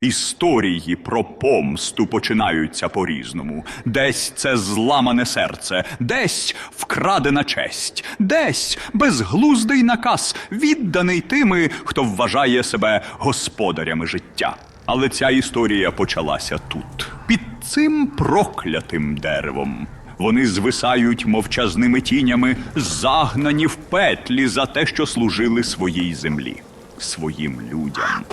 Історії про помсту починаються по-різному. Десь це зламане серце, десь вкрадена честь, десь безглуздий наказ, відданий тими, хто вважає себе господарями життя. Але ця історія почалася тут, під цим проклятим деревом. Вони звисають мовчазними тінями, загнані в петлі за те, що служили своїй землі, своїм людям.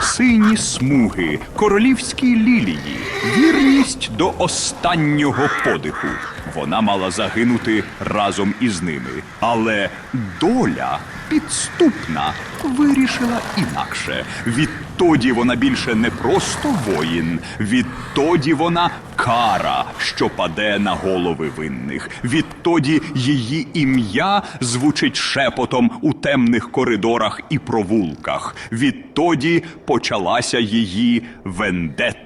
Сині смуги, королівські лілії, вірність до останнього подиху. Вона мала загинути разом із ними. Але доля підступна вирішила інакше. Відтоді вона більше не просто воїн, відтоді вона кара, що паде на голови винних. Відтоді її ім'я звучить шепотом у темних коридорах і провулках. Відтоді почалася її вендетта,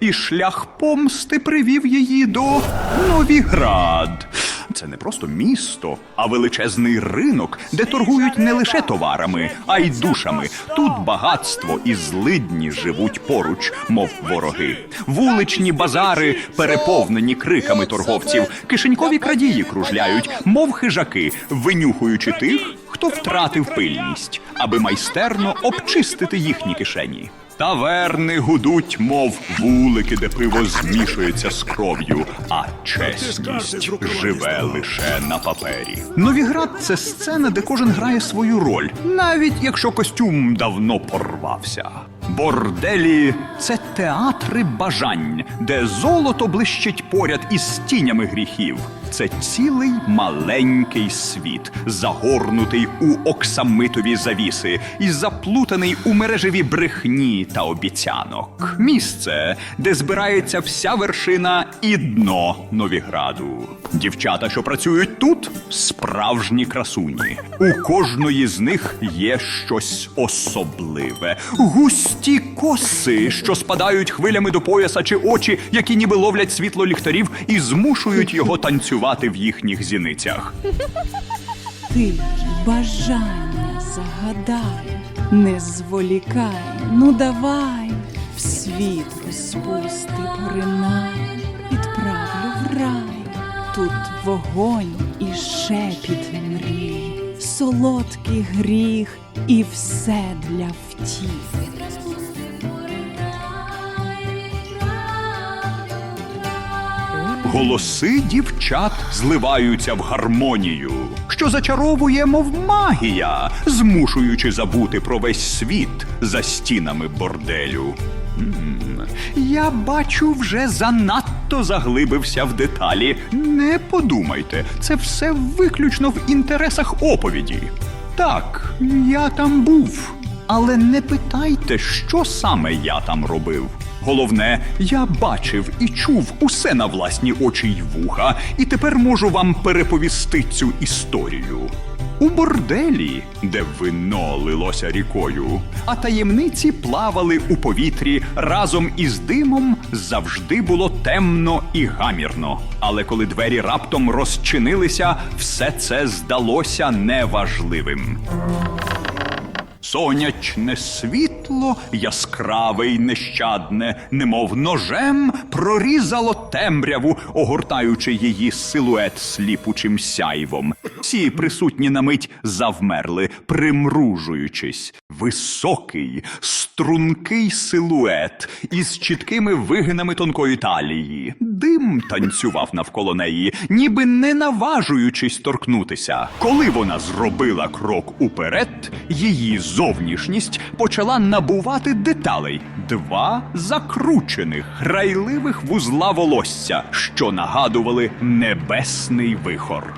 і шлях помсти привів її до Новіград. Це не просто місто, а величезний ринок, де торгують не лише товарами, а й душами. Тут багатство і злидні живуть поруч, мов вороги. Вуличні базари переповнені криками торговців. Кишенькові крадії кружляють, мов хижаки, винюхуючи тих, хто втратив пильність, аби майстерно обчистити їхні кишені. Таверни гудуть, мов вулики, де пиво змішується з кров'ю, а чесність живе лише на папері. Новіград це сцена, де кожен грає свою роль, навіть якщо костюм давно порвався. Борделі це театри бажань, де золото блищить поряд із тінями гріхів. Це цілий маленький світ, загорнутий у оксамитові завіси і заплутаний у мережеві брехні та обіцянок. Місце, де збирається вся вершина і дно Новіграду. Дівчата, що працюють тут, справжні красуні. У кожної з них є щось особливе. Густі коси, що спадають хвилями до пояса, чи очі, які ніби ловлять світло ліхтарів і змушують його танцювати в їхніх зіницях. Ти бажання загадай, не зволікай, ну давай, в світ розпусти поринай, відправлю в рай, тут вогонь і шепіт мрій, солодкий гріх і все для втіх. Голоси дівчат зливаються в гармонію, що зачаровує, мов магія, змушуючи забути про весь світ за стінами борделю. Я бачу, вже занадто заглибився в деталі. Не подумайте, це все виключно в інтересах оповіді. Так, я там був. Але не питайте, що саме я там робив. Головне, я бачив і чув усе на власні очі й вуха, і тепер можу вам переповісти цю історію. У борделі, де вино лилося рікою, а таємниці плавали у повітрі разом із димом, завжди було темно і гамірно. Але коли двері раптом розчинилися, все це здалося неважливим. Сонячне світло, яскраве й нещадне, немов ножем, прорізало темряву, огортаючи її силует сліпучим сяйвом. Всі присутні на мить завмерли, примружуючись. Високий, стрункий силует із чіткими вигинами тонкої талії. Дим танцював навколо неї, ніби не наважуючись торкнутися. Коли вона зробила крок уперед, її зовнішність почала набувати деталей: два закручених, грайливих вузла волосся, що нагадували небесний вихор.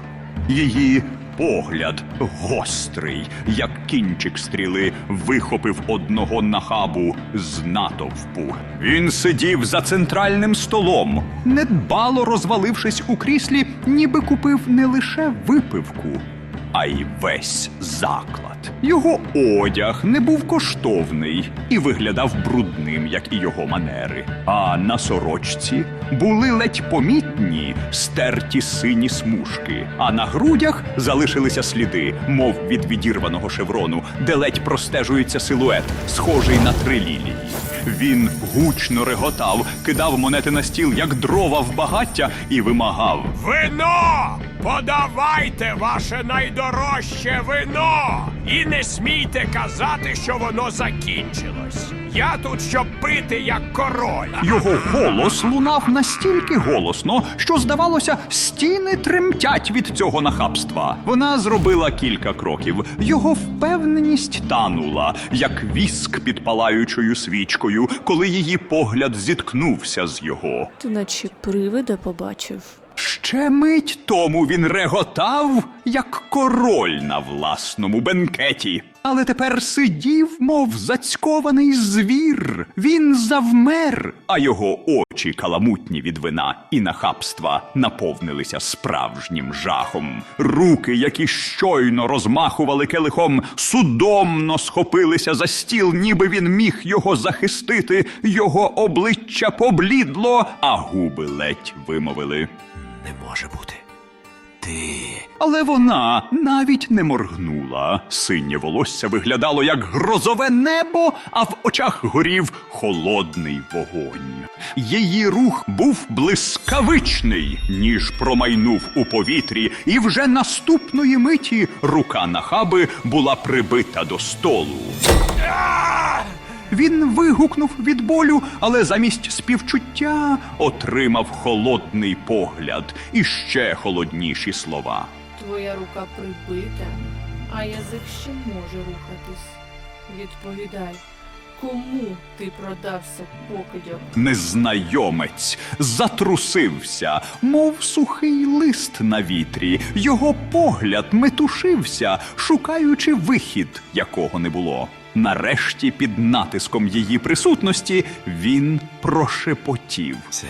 Її погляд гострий, як кінчик стріли, вихопив одного нахабу з натовпу. Він сидів за центральним столом, недбало розвалившись у кріслі, ніби купив не лише випивку, а й весь заклад. Його одяг не був коштовний і виглядав брудним, як і його манери. А на сорочці були ледь помітні стерті сині смужки, а на грудях залишилися сліди, мов від відірваного шеврону, де ледь простежується силует, схожий на три лілії. Він гучно реготав, кидав монети на стіл, як дрова в багаття, і вимагав. Вино! Подавайте ваше найдорожче вино! І не смійте казати, що воно закінчилось. Я тут, щоб пити як король. Його голос лунав настільки голосно, що, здавалося, стіни тремтять від цього нахабства. Вона зробила кілька кроків. Його впевненість танула, як віск під палаючою свічкою, коли її погляд зіткнувся з його. Ти наче привида побачив. Ще мить тому він реготав, як король на власному бенкеті. Але тепер сидів, мов зацькований звір. Він завмер, а його очі каламутні від вина і нахабства наповнилися справжнім жахом. Руки, які щойно розмахували келихом, судомно схопилися за стіл, ніби він міг його захистити. Його обличчя поблідло, а губи ледь вимовили. Не може бути. Ти. Але вона навіть не моргнула. Синє волосся виглядало як грозове небо, а в очах горів холодний вогонь. Її рух був блискавичний, ніж промайнув у повітрі, і вже наступної миті рука нахаби була прибита до столу. Він вигукнув від болю, але замість співчуття отримав холодний погляд і ще холодніші слова. Твоя рука прибита, а язик ще може рухатись. Відповідай, кому ти продався покидьок? Незнайомець затрусився, мов сухий лист на вітрі. Його погляд метушився, шукаючи вихід, якого не було. Нарешті, під натиском її присутності, він прошепотів. Це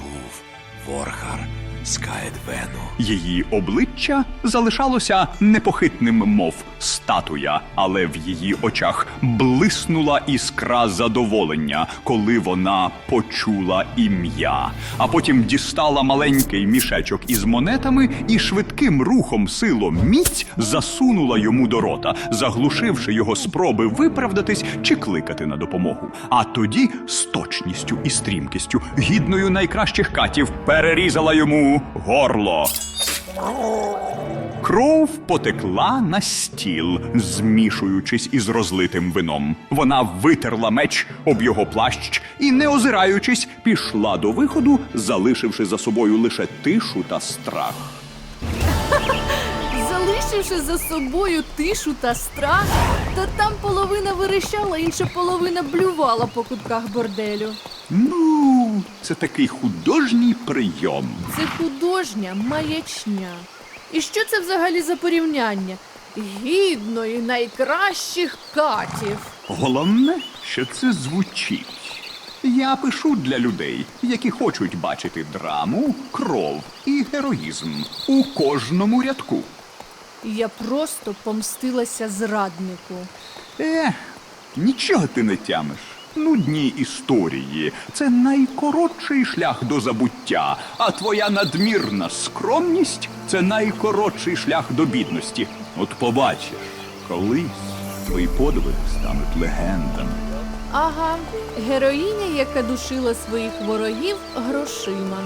був Ворхар з Каедвену. Її обличчя залишалося непохитним, мов статуя, але в її очах блиснула іскра задоволення, коли вона почула ім'я. А потім дістала маленький мішечок із монетами і швидким рухом силом міць засунула йому до рота, заглушивши його спроби виправдатись чи кликати на допомогу. А тоді з точністю і стрімкістю, гідною найкращих катів, перерізала йому горло. Кров потекла на стіл, змішуючись із розлитим вином. Вона витерла меч об його плащ і, не озираючись, пішла до виходу, залишивши за собою лише тишу та страх. Залишивши за собою тишу та страх, та там половина верещала, інша половина блювала по кутках борделю. Ну, це такий художній прийом. Це художня маячня. І що це взагалі за порівняння? Гідної найкращих катів. Головне, що це звучить. Я пишу для людей, які хочуть бачити драму, кров і героїзм у кожному рядку. Я просто помстилася зраднику. Ех, нічого ти не тямиш. Нудні історії це найкоротший шлях до забуття, а твоя надмірна скромність це найкоротший шлях до бідності. От побачиш, колись твої подвиги стануть легендами. Ага, героїня, яка душила своїх ворогів грошима.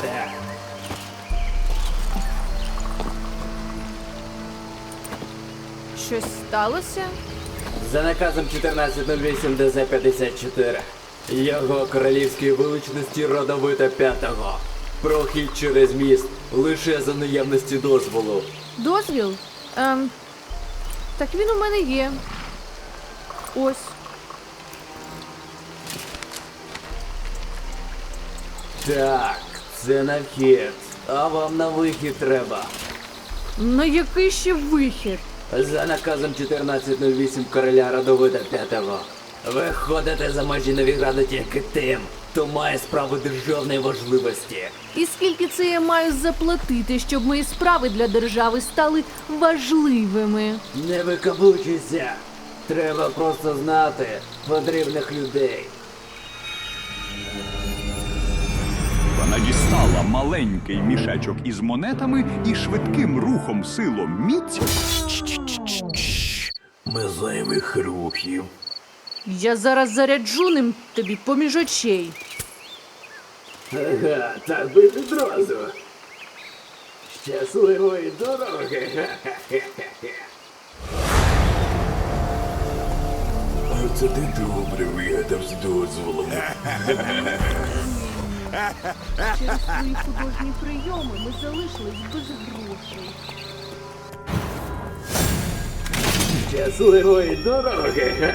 Стояти! Щось сталося? За наказом 1408 ДЗ-54 його королівської величності родовита п'ятого. Прохід через міст лише за наявності дозволу. Дозвіл? Ем, так він у мене є. Ось. Так, це на вхід, а вам на вихід треба. На який ще вихід? За наказом 1408 короля родовита п'ятого. Виходите за межі Новіграду тільки тим, то має справу державної важливості. І скільки це я маю заплатити, щоб мої справи для держави стали важливими? Не викаблучуйся. Треба просто знати потрібних людей. Вона дістала маленький мішечок із монетами і швидким рухом силом міць Без зайвих рухів. Я зараз заряджу ним тобі поміж очей. Ага, так би відразу. Щасливої дороги. Оце ти добре вигадав з дозволом. Через свої художні прийоми ми залишились без грошей. Щасливої дороги.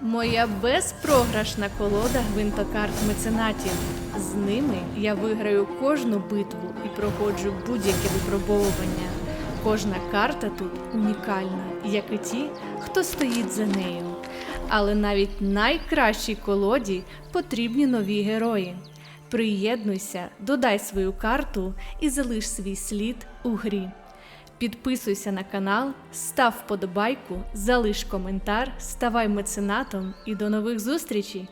Моя безпрограшна колода гвинтокарт меценатів. З ними я виграю кожну битву і проходжу будь-яке випробовування. Кожна карта тут унікальна, як і ті, хто стоїть за нею. Але навіть найкращій колоді потрібні нові герої. Приєднуйся, додай свою карту і залиш свій слід у грі. Підписуйся на канал, став вподобайку, залиш коментар, ставай меценатом і до нових зустрічей!